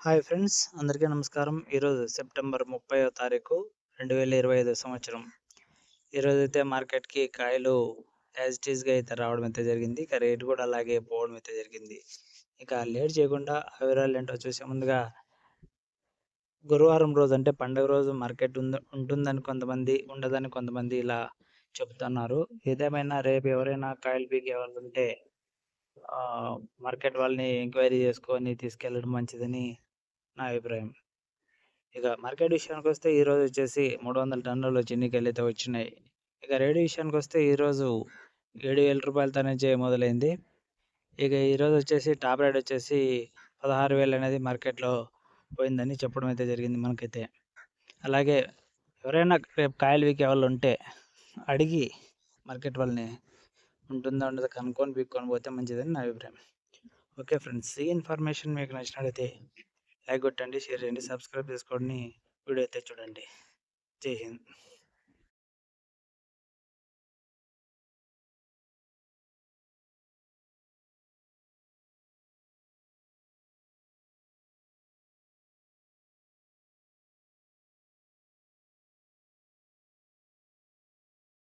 Hi friends అందరికీ నమస్కారం. ఈరోజు సెప్టెంబర్ ముప్పైవ తారీఖు రెండు వేల ఇరవై ఐదు సంవత్సరం. ఈరోజు అయితే మార్కెట్కి కాయలు యాజ్ అయితే రావడం అయితే జరిగింది. ఇక రేట్ కూడా అలాగే పోవడం అయితే జరిగింది. ఇక లేట్ చేయకుండా ఆ వివరాలు ఏంటో చూసే ముందుగా గురువారం రోజు అంటే పండుగ రోజు మార్కెట్ ఉంద ఉంటుందని కొంతమంది ఉండదని కొంతమంది ఇలా చెప్తున్నారు. ఏదేమైనా రేపు ఎవరైనా కాయలు పీకే వాళ్ళు ఉంటే మార్కెట్ వాళ్ళని ఎంక్వైరీ చేసుకొని తీసుకెళ్ళడం మంచిదని నా అభిప్రాయం. ఇక మార్కెట్ విషయానికి వస్తే ఈరోజు వచ్చేసి మూడు వందల టన్నులు చిన్నికాయలు అయితే వచ్చినాయి. ఇక రేటు విషయానికి వస్తే ఈరోజు ఏడు వేల రూపాయలతో నుంచి మొదలైంది. ఇక ఈరోజు వచ్చేసి టాప్ రేట్ వచ్చేసి పదహారు వేలు అనేది మార్కెట్లో పోయిందని చెప్పడం అయితే జరిగింది మనకైతే. అలాగే ఎవరైనా రేపు కాయలు వీకే వాళ్ళు ఉంటే అడిగి మార్కెట్ వాళ్ళని ఉంటుందో ఉండదు కనుక్కొని పీక్కొని పోతే మంచిదని నా అభిప్రాయం. ఓకే ఫ్రెండ్స్ ఈ ఇన్ఫర్మేషన్ మీకు నచ్చినట్లయితే లైక్ కొట్టండి షేర్ చేయండి సబ్స్క్రైబ్ చేసుకోండి. వీడియో అయితే చూడండి. జై హింద్.